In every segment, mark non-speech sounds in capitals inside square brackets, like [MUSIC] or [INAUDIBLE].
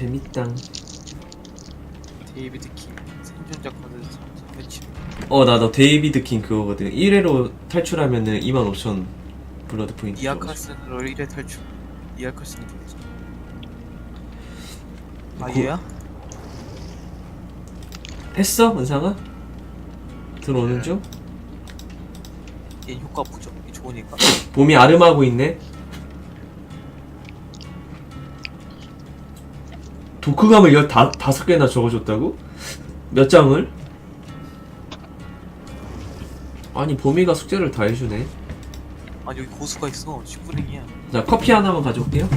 재밌당. 데이비드 킹 생존자 카드 370 어, 나, 너 데이비드 킹 그거거든. 1회로 탈출하면은 25,000 블러드 포인트. 줘가지고. 이아카슨으로 1회 탈출 이아카슨이 되겠지 아 그- 얘야? 했어, 은상아? 들어오는 중? 얘 효과 보죠 이게 좋으니까 봄이 아름하고 있네. 독후감을 15개나 적어줬다고? 몇 장을? 아니, 봄이가 숙제를 다 해주네. 아니 여기 고수가 있어 슈프링이야 자, 커피 하나만 가져올게요.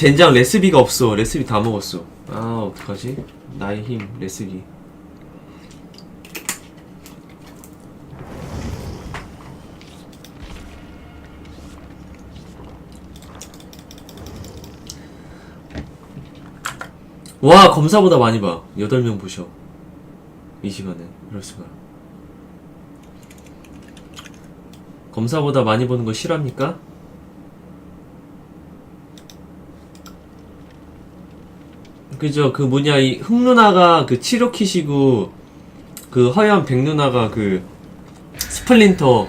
젠장 레시피가 없어. 레시피 다 먹었어. 아 어떡하지? 나의 힘 레시피. 와 검사보다 많이 봐. 8명 보셔. 이 시간에. 이럴 수가. 검사보다 많이 보는 거 싫어합니까? 그죠 그 뭐냐 이 흑 누나가 그 치료키시고 그 허연 백 누나가 그 스플린터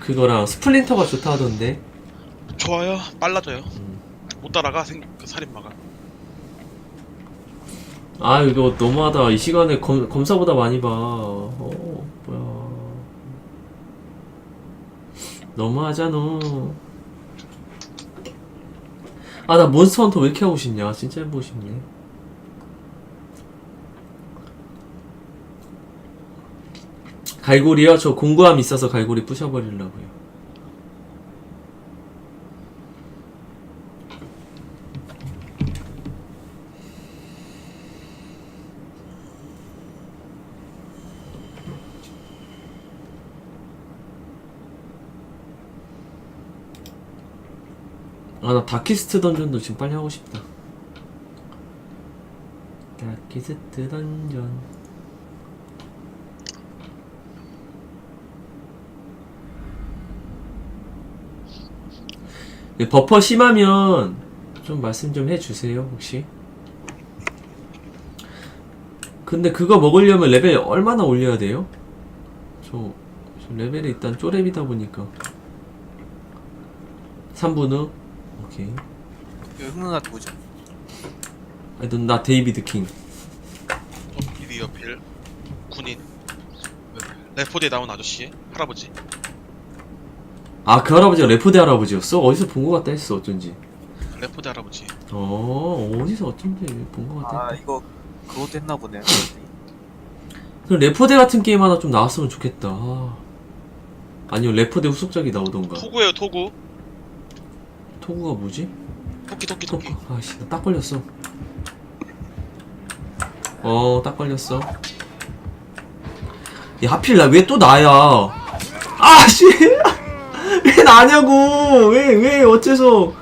그거랑 스플린터가 좋다 하던데 좋아요. 빨라져요. 음. 못 따라가 생, 그 살인마가. 아 이거 너무하다 이 시간에 검, 검사보다 많이 봐 어, 뭐야 너무하잖아 아 나 몬스터 헌터 왜 이렇게 하고 싶냐 진짜 해보고 싶네 갈고리요? 저 공구함 있어서 갈고리 부셔버리려고요. 아 나 다키스트 던전도 지금 빨리 하고 싶다. 다키스트 던전 버퍼 심하면 좀 말씀 좀 해주세요 혹시? 근데 그거 먹으려면 레벨 얼마나 올려야 돼요? 저, 저 레벨이 일단 쪼렙이다 보니까. 3분 후? 오케이. 흑누나한테 보자 아니 넌나 데이비드 킹. 어, 미디어 필. 군인. 레포드에 나온 아저씨 할아버지 아 그 할아버지가 레포대 할아버지였어? 어디서 본 것 같다 했어 어쩐지. 레포드 할아버지. 어 어디서 어쩐지 본 것 같다 아 이거 그것도 했나 보네 그럼 레포대 같은 게임 하나 좀 나왔으면 좋겠다. 아. 아니요 레포대 후속작이 나오던가. 토구예요 토구. 토구가 뭐지? 토끼 토끼 토끼. 아씨 나 딱 걸렸어. 어딱 걸렸어. 야 하필 나 왜 또 나야? 아씨 왜 나냐고. 왜 왜 어째서.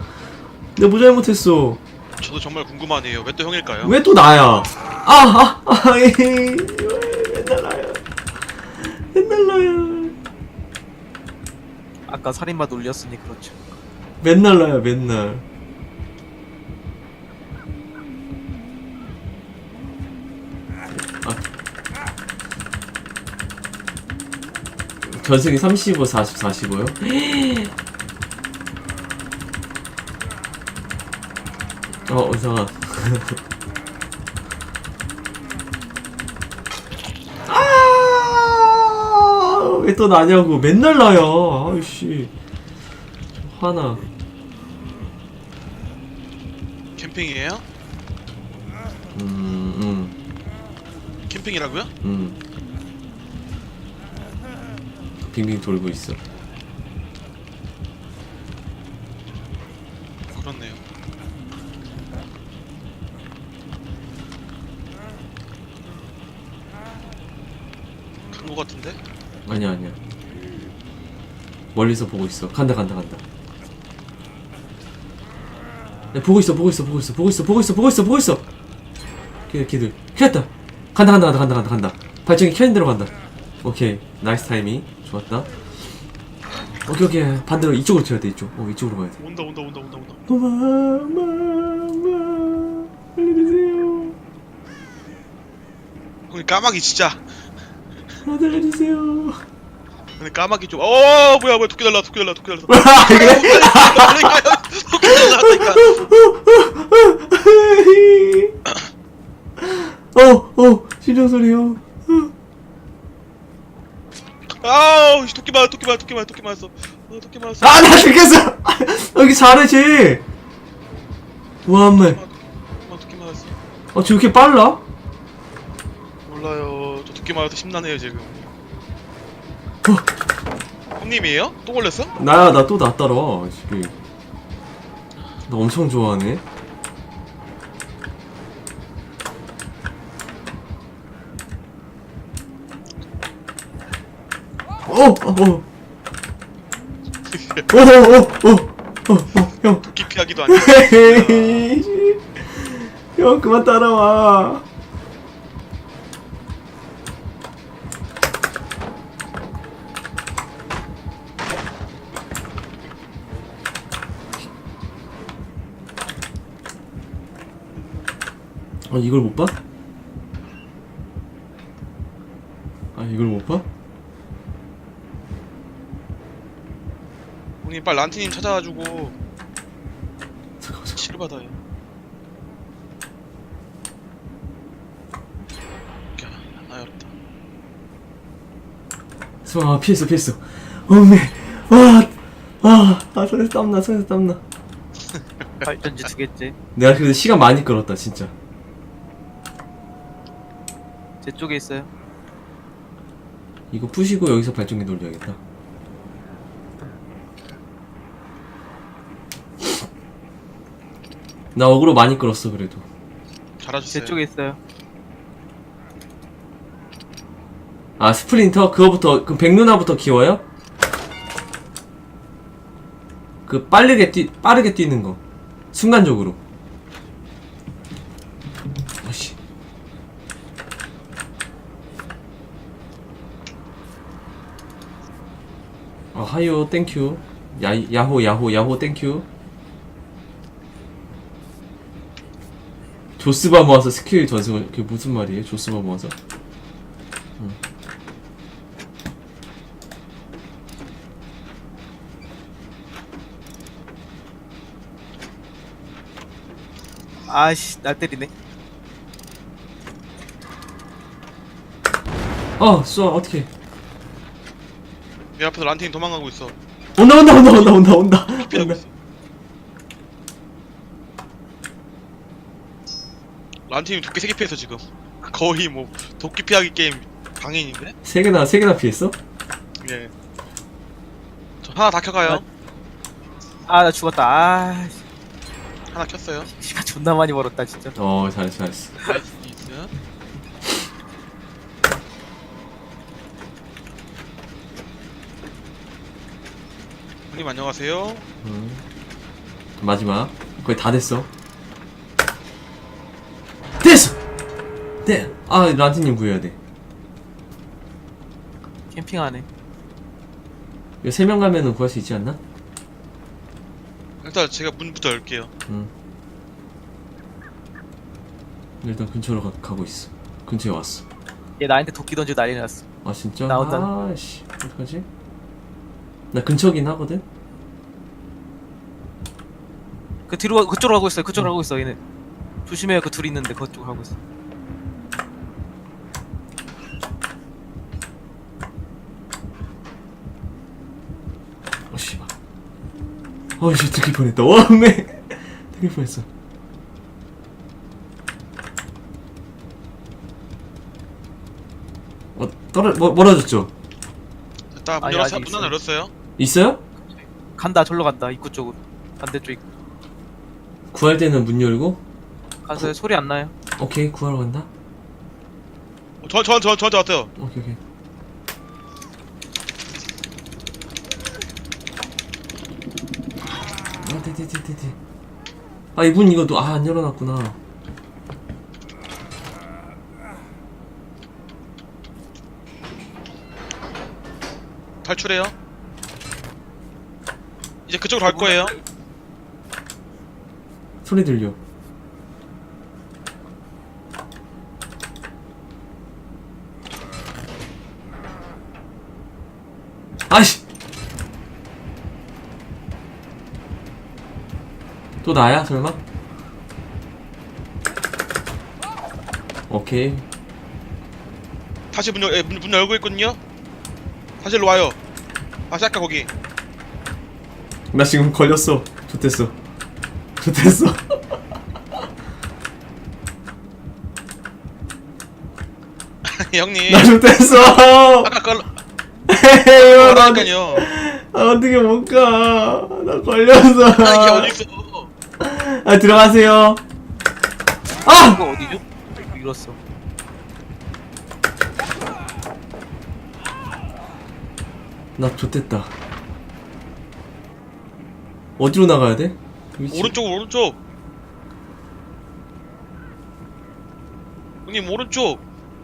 내가 뭐 잘못했어? 저도 정말 궁금하네요. 왜 또 형일까요? 왜 또 나야? 아아 아 아, 에이, 왜 맨날 나야. 맨날 나야. 아까 살인마 놀렸으니 그렇죠. 맨날 나야 맨날 전승이 35, 40, 45요? 어, 은상아. [LAUGHS] 아! 왜 또 나냐고. 맨날 나야. 아이씨. 화나. 캠핑이에요? 음, 음, 캠핑이라고요? 음. 빙빙 돌고 있어. 그렇네요. 것 같은데? 아니야 아니야. 멀리서 보고 있어. 간다 간다 간다. 야, 보고 있어 보고 있어 보고 있어 보고 있어 보고 있어 보고 있어 보고 있어. 걔 걔들 켰다. 간다 간다 간다 간다 간다 간다. 발전기 켜는 대로 간다 오케이 나이스 타이밍. 좋았다. 오케이 오케이. 반대로 이쪽으로 튀어야 돼 이쪽. 어 이쪽으로 가야 돼. 온다 온다 온다 온다 온다. 엄마 알려주세요. 형님 까마귀 진짜. 아 알려주세요. 형님 까마귀 좀어 뭐야 뭐야. 도끼 달라 도끼 달라 도끼 달라? 도끼 달라니까 [LAUGHS] 어, 어, 신경 소리요. 아우 씨, 도끼 맞아 도끼 맞아 도끼 맞아 도끼 맞았어 어, 도끼 맞았어 아, 나 죽겠어. [LAUGHS] 여기 잘해, 쟤. 와매. 아, 도끼 맞았어 어, 쟤 이렇게 빨라? 몰라요 저 도끼 맞아서 심란해요 지금 어, 형님이에요? 또 걸렸어? 나야, 나 또 나 따라와, 지금. 나 엄청 좋아하네. 어, 어, 어. 어, 어, 어, 어, 어, 어, 형. 도끼 피하기도 아니고. 형 그만 따라와. 아 이걸 못 봐? 아 이걸 못 봐? 빨리 란티님 찾아가지고. 치료받아요 아 어렵다 수아 피했어 피했어. 어메 와와아 손에서 땀나 손에서 땀나. 발전지 두 개째. 내가 그래도 시간 많이 끌었다 진짜. 제 쪽에 있어요. 이거 푸시고 여기서 발전기 돌려야겠다. 나 어그로 많이 끌었어 그래도. 잘하셨어요 제 쪽에 있어요. 아 스프린터 그거부터 그 백누나부터 키워요? 그 빠르게 뛰 빠르게 뛰는 거 순간적으로. 아씨. 아 하요 땡큐. 야 야호 야호 야호 땡큐. 조스바 모아서 스킬 전승을 그게 무슨 말이에요? 조스바 모아서? 아씨, 날 때리네. 어, 쏘 어떻게? 내 앞에서 란티님 도망가고 있어 온다 온다 온다 온다 온다 온다. 피하고 온다. 있어 란티님 도끼 3개 피했어 지금 거의 뭐 도끼 피하기 게임 강인인데? 세 개나 세 개나 피했어? 예. 저 하나 다 켜가요 아, 나 죽었다. 아, 씨. 하나 켰어요 시간 존나 많이 벌었다, 진짜. 어, 잘했어 잘했어. 나이스 나이스 형님 안녕하세요 음. 마지막 거의 다. 됐어. 네. 아 란티님 구해야 돼. 캠핑하네. 이거 세 명 가면은 구할 수 있지 않나? 일단 제가 문부터 열게요 응. 일단 근처로 가, 가고 있어. 근처에 왔어. 얘 나한테 도끼 던지고 난리 났어. 아 진짜? 나온다. 아씨 어떡하지? 나 근처긴 하거든. 그 뒤로, 가- 그쪽으로 가고 있어요. 그쪽으로 가고 있어, 얘는. 조심해요, 그 둘이 있는데, 그쪽 가고 있어. 어 씨발. 어씨 들킬 뻔했다. 와매. [LAUGHS] 들킬 뻔했어. 어 떨어 뭐 멀어졌죠? 됐다 문 아니, 열었어요? 아직 문 하나 있어요. 열었어요? 있어요? 간다, 절로 간다, 입구 쪽으로. 반대쪽 입구. 구할 때는 문 열고 가서 소리 안 나요. 오케이 구하러 간다. 어, 저, 저, 저, 저한테 왔어요 오케이 오케이. 티티티티티티 아 이분 이거 또아안 열어놨구나 탈출해요. 이제 그쪽으로 갈 거예요. 소리 들려 아이씨 또 나야 설마? 오케이 다시 문, 열, 예, 문, 문 열고 있거든요. 다시 일로 와요. 다시 아까 거기. 나 지금 걸렸어 좋댔어 좋댔어 [LAUGHS] 형님. 나 좋댔어 아까 걸로. 헤헤 이거 나 그러니까요. 아, 어떻게 못가나 걸렸어 아 이게 어디 있어? 아 들어가세요 아! 이거 어디죠? 잃었어. 나 좋댔다 어디로 나가야 돼? 위치. 오른쪽 오른쪽. 형님 오른쪽.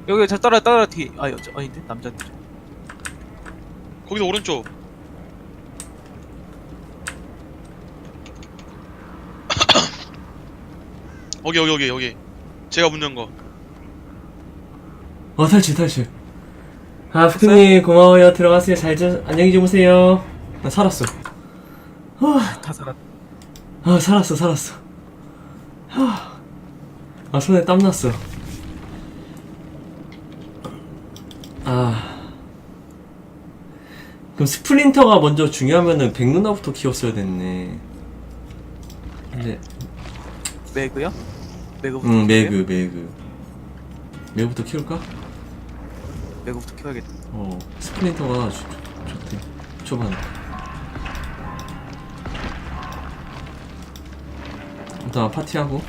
여기 저 따라 따라 뒤. 아 여자 아닌데 남자. 거기도 오른쪽. 여기 여기 여기 여기. 제가 문 연 거. 어 탈출 탈출. 아 푸크님 고마워요. 들어가세요. 잘좀 안녕히 주무세요. 나 살았어. 다 살았. 아 살았어 살았어. 하. 아 손에 땀 났어. 아. 그럼 스플린터가 먼저 중요하면은 백누나부터 키웠어야 됐네. 근데 매그요? 매그부터. 응. 매그 매그 매부터 키울까? 매그부터 키워야겠다. 어 좋, 좋, 좋대 초반에 일단 파티하고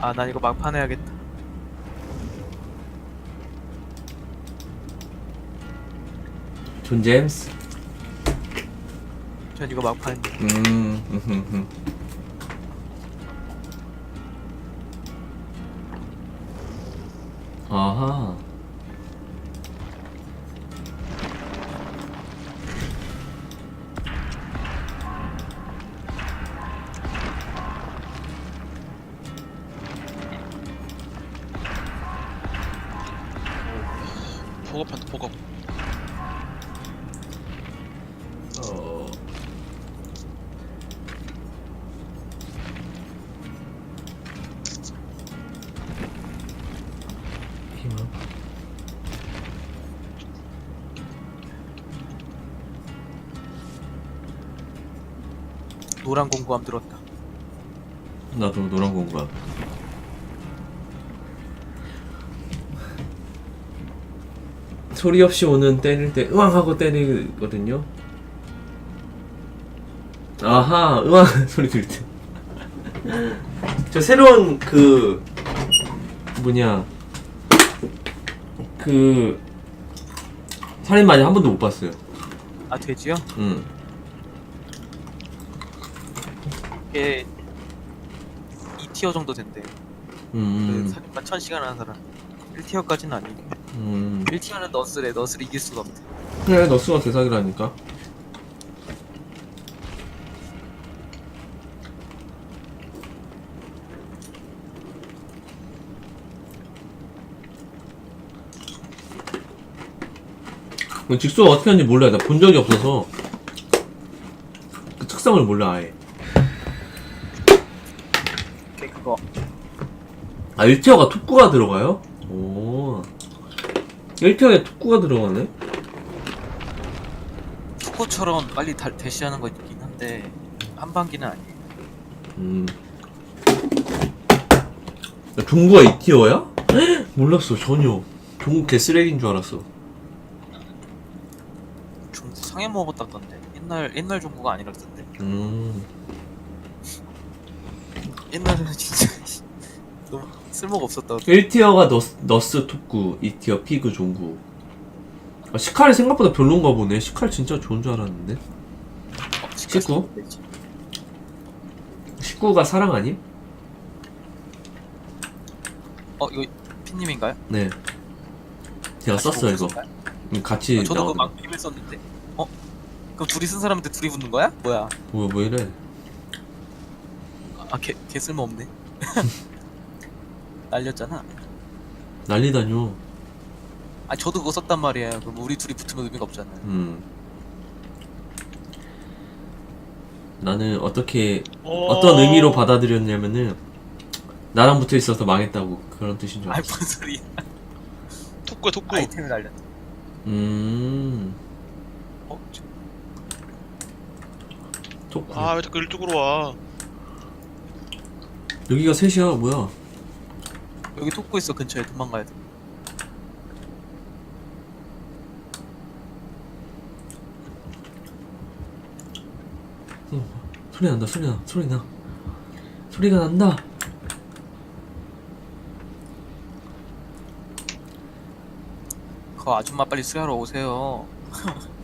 아 난 이거 막판 해야겠다. 존 제임스 전 이거 막판. 음. 아하. 보급한다 보급. 노란 공구함 들었다. 나도 노란 공간. 소리 없이 오는 때릴 때 으앙 하고 때리거든요. 아하, 으앙 [LAUGHS] 소리 들을 때. 저 새로운 그 뭐냐 그 살인 마녀 한 번도 못 봤어요. 아 돼지요? 응. 이게 2티어 정도 된대. 음. 그 살인마 1000시간 하는 사람. 1티어까지는 아니고. 음. 1티어는 너스래. 너스를 이길 수가 없대. 그래 너스가 개사기라니까. 뭐 직수가 어떻게 하는지 몰라요. 나 본 적이 없어서 그 특성을 몰라 아예. 걔 그거. 아 1티어가 툭구가 들어가요? 오. 1티어에 툭구가 들어가네? 투코처럼 빨리 달, 대시하는 거 있긴 한데 한반기는 아니에요. 음. 야, 종구가 2티어야? [GASPS] 몰랐어 전혀. 종구 개쓰레기인 줄 알았어. 중 상해 먹었다던데. 옛날 옛날 종구가 아니라던데. 음. 옛날에는 진짜 [LAUGHS] 너무 쓸모가 없었다. 1티어가 너스, 너스 툭구, 2티어 피그 종구. 아, 시칼이 생각보다 별론가 보네. 시칼 진짜 좋은 줄 알았는데. 19? 19가 사랑 아님? 어 이거 피님인가요? 네. 제가 같이 썼어 보고 이거. 음, 같이 아, 저도 그막 비밀 썼는데. 어? 그럼 둘이 쓴 사람한테 둘이 붙는 거야? 뭐야? 뭐야 뭐 이래? 아걔 걔 쓸모 없네. 날렸잖아. 난리다뇨. 아 저도 그거 썼단 말이에요. 그럼 우리 둘이 붙으면 의미가 없잖아요. 음. 나는 어떻게 어... 어떤 의미로 받아들였냐면은 나랑 붙어 있어서 망했다고 그런 뜻인 줄 아이 알았어. 무슨 소리? 톡구야 톡구 아이템을 날렸. 음. 어? 저- 토크. 아왜 자꾸 이쪽으로 와 여기가 셋이야 뭐야? 여기 토크 있어 근처에 도망가야 돼. 어, 소리 난다 소리 나 소리 나 소리가 난다. 그 아줌마 빨리 수야로 오세요.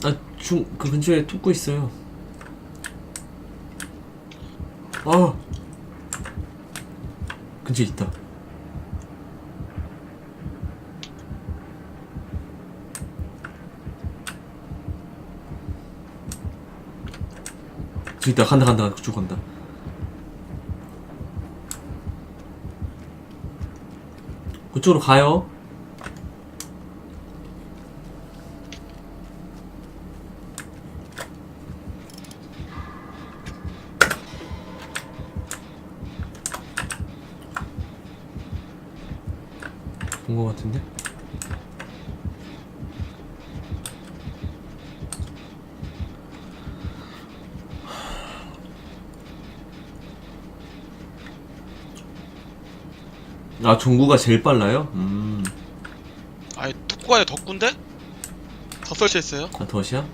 아중 그 근처에 토크 있어요. 아 근처에 있다. 있다 간다 간다 그쪽 간다. 그쪽으로 가요. 본거 같은데? 아 종구가 제일 빨라요? 음, 아니 아니라 덕구인데? 더 설치했어요 아 덫이야?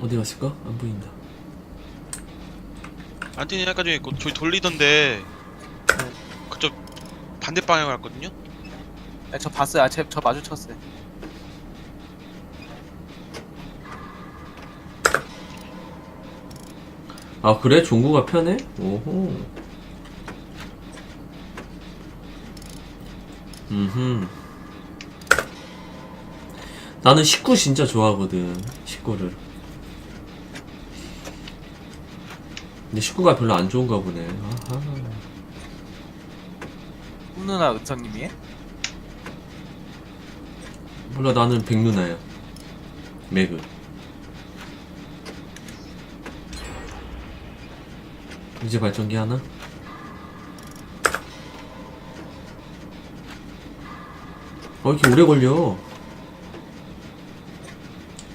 어디 갔을까? 안 보인다. 안티니 아까 전에 그 저기 돌리던데 그쪽 반대 방향을 갔거든요 네, 저 봤어요. 아, 제, 저 마주쳤어요. 아 그래? 종구가 편해? 오호. 음흠. 나는 19 진짜 좋아하거든. 19를. 근데 19가 별로 안 좋은가 보네. 아하. 훈누나 은성님이에요? 몰라 나는 백누나야. 매그. 이제 발전기 하나? 어, 왜 이렇게 오래 걸려?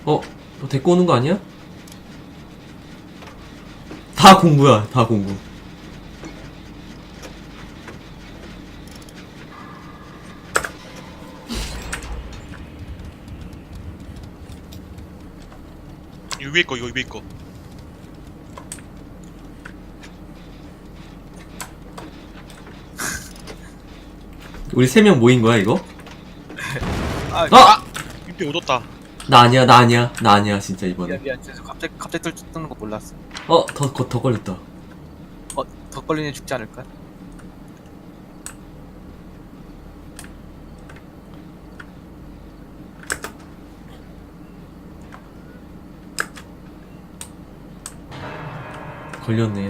어? 너 데리고 오는 거 아니야? 다 공구야, 다 공구. 이 위에 거 이거 위에 거 우리 세 명 모인 거야, 이거? 아, 아! 밑에 오졌다 나 아니야, 나 아니야, 나 아니야, 진짜 미안 이번에. 미안. 저 갑자기 갑자기 뜰 뜨는 거 몰랐어. 어, 더, 더, 더 걸렸다. 어, 덧걸리는 죽지 않을까? 걸렸네.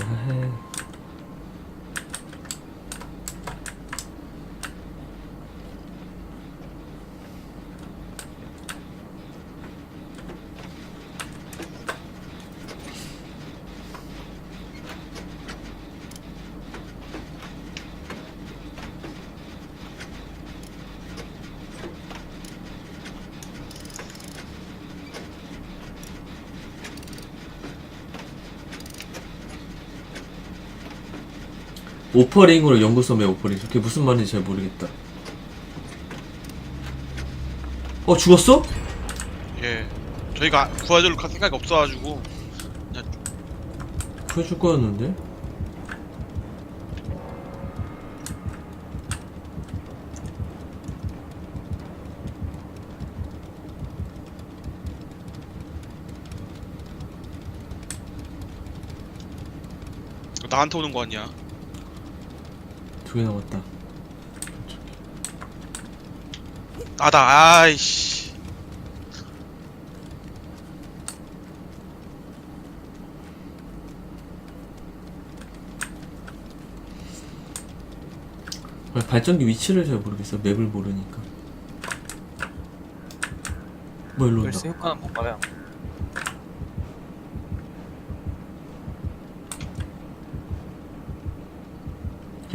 오퍼링으로 연구소매 오퍼링. 그게 무슨 말인지 잘 모르겠다. 어 죽었어? 예. 저희가 구해줄 그 생각이 없어가지고 그냥 구해줄 거였는데? 나한테 오는 거 아니야. 두개 남았다. 나다. 아이씨. 아, 발전기 위치를 잘 모르겠어. 맵을 모르니까. 뭐 일로 온다. 열쇠 효과는 못 봐요.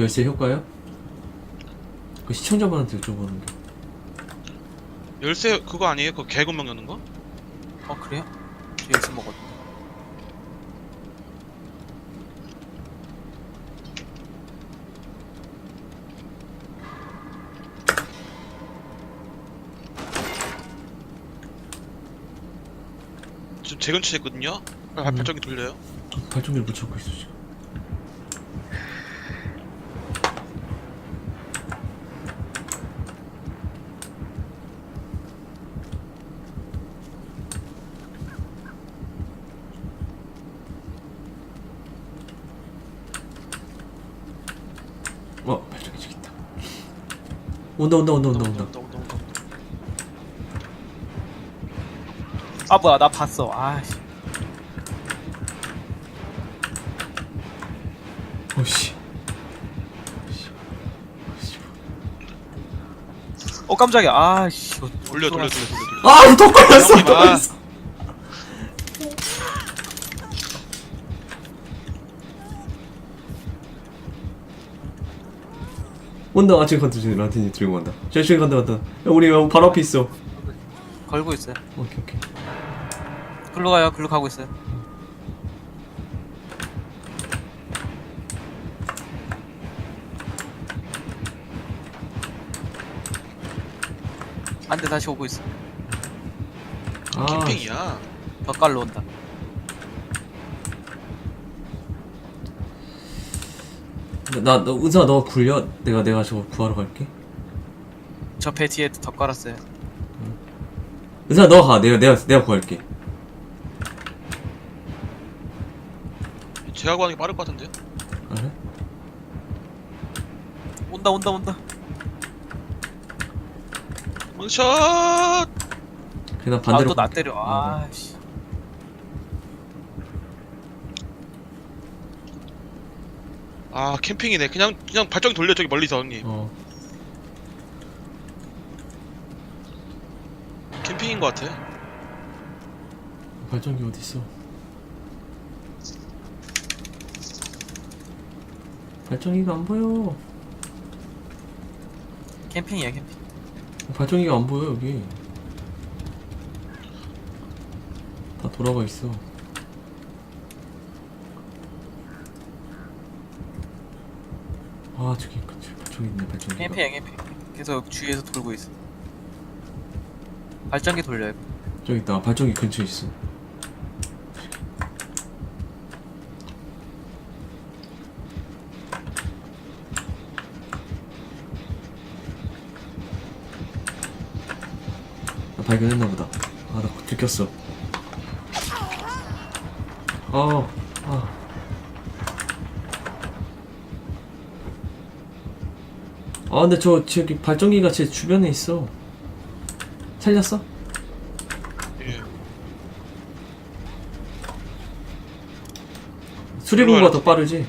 열쇠 효과요? 그 시청자분한테 여쭤보는 게. 열쇠 그거 아니에요? 그 개구멍 여는 거? 어 그래요? 저 열쇠 먹었. 지금 있거든요. 아, 음. 발전기 돌려요. 발전기를 못 찾고 있어 지금. 어 발전기 저기 있다. 온다 온다 온다 온다 온다. 아 뭐야 나 봤어. 아씨. 오씨. 오씨. 오씨. 어 깜짝이야. 아씨. 돌려, 돌려, 돌려, 돌려, 돌려. 아, 더 걸렸어, 형님, 더 아. 걸렸어. 온다, 아, 지금 간다, 지금 란틴이 들고 간다. 저, 지금 간다, 간다. 야, 우리 바로 앞에 있어. 걸고 있어요. 오케이, 오케이. 글로 가요. 글로 가고 있어요. 안돼 다시 오고 있어. 아, 캠핑이야. 벽갈로 온다. 나, 너, 은사가 너 굴려? 내가, 내가 저거 구하러 갈게. 저배 뒤에 덧 깔았어요. 은사가 너 가. 내가, 내가, 내가 구할게. 제가 구하는 게 빠를 것 같은데요? 아, 그래? 온다 온다 온다. 원샷! 그냥 반대로. 아또 나 갈게. 때려. 어, 아씨. 아, 캠핑이네. 그냥, 그냥 발전기 돌려, 저기 멀리서, 형님. 어. 캠핑인 것 같아. 발전기 어딨어? 발전기가 안 보여. 캠핑이야 캠핑. 발전기가 안 보여 여기. 다 돌아가 있어. 아 저기 저기 저기 있네 발전기가. 캠핑이야 캠핑. 계속 주위에서 돌고 있어. 발전기 돌려요. 저기 있다 발전기 근처에 있어. 나 발견했나 보다. 아, 나 들켰어. 아, 아. 아, 근데 저, 저기 발전기가 제 주변에 있어. 살렸어? 예. 수리공가 더 빠르지?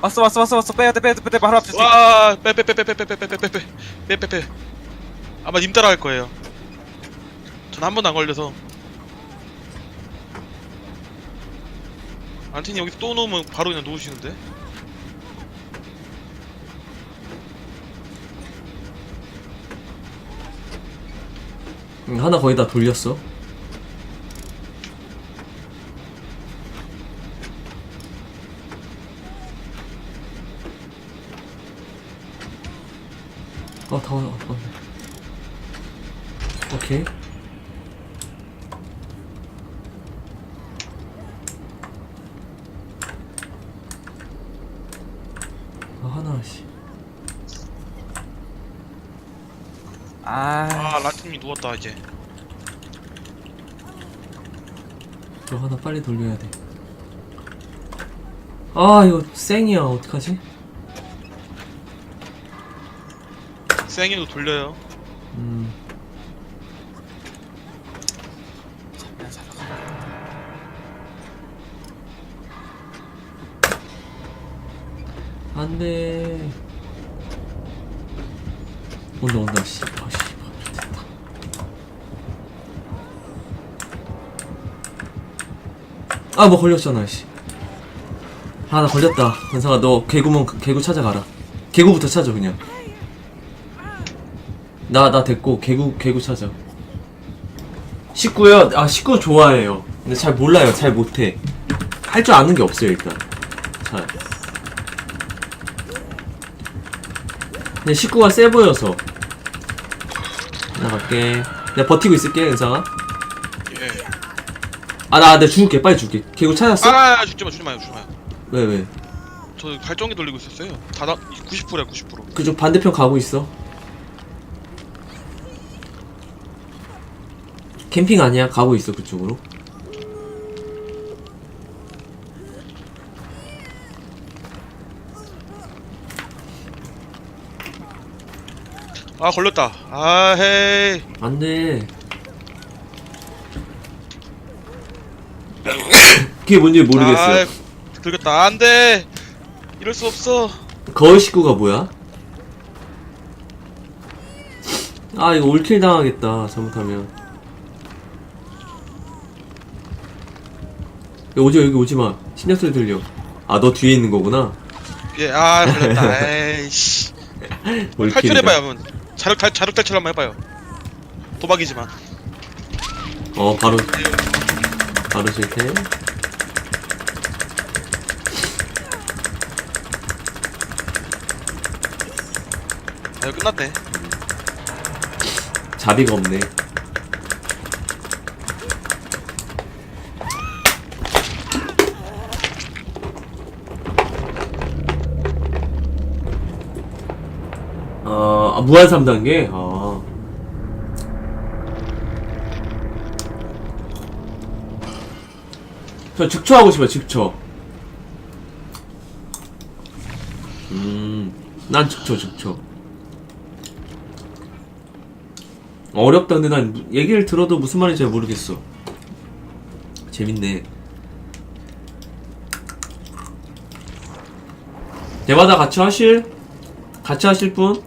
왔어 왔어 왔어 왔어 빼야 돼 빼야 돼 빼야 돼 바로 앞에. 와, 빼, 빼, 빼, 빼, 빼, 빼, 빼, 빼, 빼, 빼, 빼, 빼, 빼. 아마 님 따라 할 거예요. 전 한 번도 안 걸려서. 안티니 여기 또 놓으면 바로 그냥 놓으시는데? 응, 하나 거의 다 돌렸어. 아, 다 왔네. 다 왔네. 오케이. 아. 아, 아 라틴이 누웠다 이제 이거 하나 빨리 돌려야 돼. 아 이거 쌩이야 어떡하지? 쌩이도 돌려요 음 살아가. 안돼. 온다 온다 씨. 아 씨. 됐다. 아 뭐 걸렸잖아 씨. 아나 걸렸다. 권상아 너 개구멍 개구 찾아가라. 개구부터 찾아 그냥. 나 나 됐고 개구 개구 찾아. 식구요? 아 식구 좋아해요. 근데 잘 몰라요. 잘 못해. 할 줄 아는 게 없어요 일단. 잘. 근데 식구가 세 보여서. 나갈게. 내가 버티고 있을게 은상아. 예. 아나 내가 죽을게 빨리 죽을게. 개구 찾았어? 아 죽지 마 죽지 마요 죽지 마요 왜 왜? 저 발전기 돌리고 있었어요 다다 90%야 90% 그쪽 반대편 가고 있어. 캠핑 아니야? 가고 있어 그쪽으로. 아 걸렸다 아 헤이 안돼. 그게 뭔지 모르겠어요. 아, 들겠다. 안 돼! 이럴 수 없어. 거울 식구가 뭐야? 아 이거 올킬 당하겠다 잘못하면. 여기 오지 여기 오지마. 신경 소리 들려. 아 너 뒤에 있는 거구나? 예 아 걸렸다. [LAUGHS] 에이씨. 올킬이다. 탈출해봐요 한번. 자력 탈 자력 탈출 한번 해봐요. 도박이지만. 어 바로. 바로 실패 아 이거 끝났네 자비가 없네 어, 아, 무한 3단계? 아. 저 즉초하고 싶어, 즉초. 음, 난 즉초, 즉초. 어렵다, 근데 난 무- 얘기를 들어도 무슨 말인지 잘 모르겠어. 재밌네. 대마다 같이 하실? 같이 하실 분?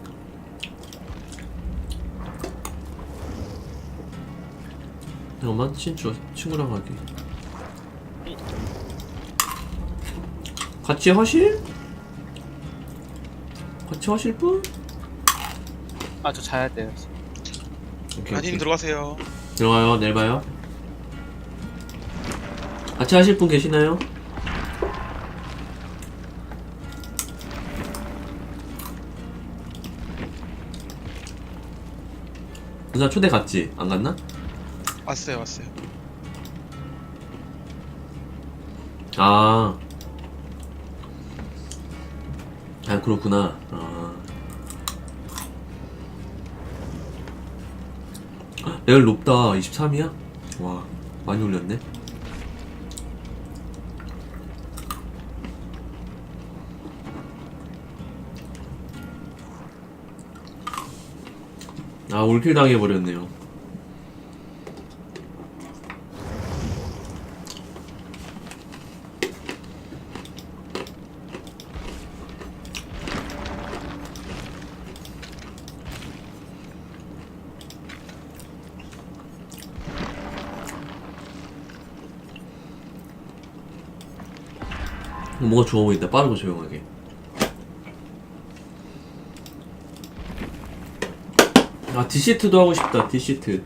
잠깐만 친추 친구랑 하기 같이 하실? 같이 하실 분? 아, 저 자야 돼요. 오케이, 아님 오케이. 들어가세요 들어가요 내일 봐요 같이 하실 분 계시나요? 누나 초대 갔지? 안 갔나? 왔어요 왔어요 아. 아, 그렇구나. 아. 레벨 높다. 23이야? 와, 많이 올렸네. 아, 올킬 당해버렸네요. 뭐가 좋아 보인다. 빠르고 조용하게. 아, 디시트도 하고 싶다. 디시트.